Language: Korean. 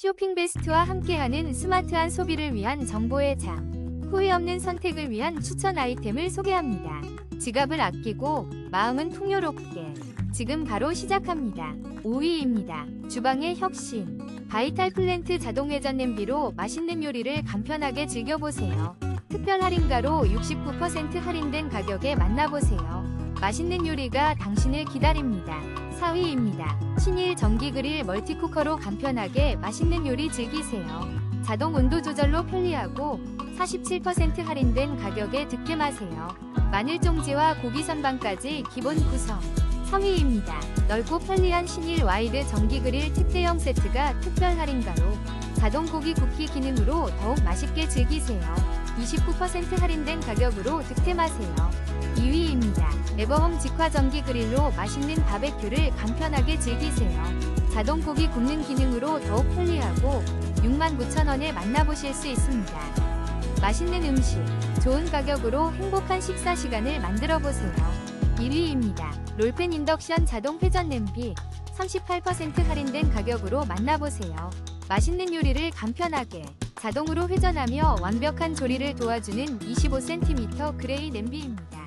쇼핑 베스트와 함께하는 스마트한 소비를 위한 정보의 장. 후회 없는 선택을 위한 추천 아이템을 소개합니다. 지갑을 아끼고 마음은 풍요롭게. 지금 바로 시작합니다. 5위입니다. 주방의 혁신. 바이탈 플랜트 자동 회전 냄비로 맛있는 요리를 간편하게 즐겨보세요. 특별 할인가로 69% 할인된 가격에 만나보세요. 맛있는 요리가 당신을 기다립니다. 4위입니다. 신일 전기 그릴 멀티쿠커로 간편하게 맛있는 요리 즐기세요. 자동 온도 조절로 편리하고 47% 할인된 가격에 득템하세요. 마늘 종지와 고기 선반까지 기본 구성. 3위입니다. 넓고 편리한 신일 와이드 전기 그릴 특대형 세트가 특별 할인가로 자동 고기 굽기 기능으로 더욱 맛있게 즐기세요. 29% 할인된 가격으로 득템하세요. 2위입니다. 에버홈 직화 전기 그릴로 맛있는 바베큐를 간편하게 즐기세요. 자동 고기 굽는 기능으로 더욱 편리하고 69,000원에 만나보실 수 있습니다. 맛있는 음식, 좋은 가격으로 행복한 식사 시간을 만들어 보세요. 1위입니다. 롤펜 인덕션 자동 회전 냄비 38% 할인된 가격으로 만나보세요. 맛있는 요리를 간편하게 자동으로 회전하며 완벽한 조리를 도와주는 25cm 그레이 냄비입니다.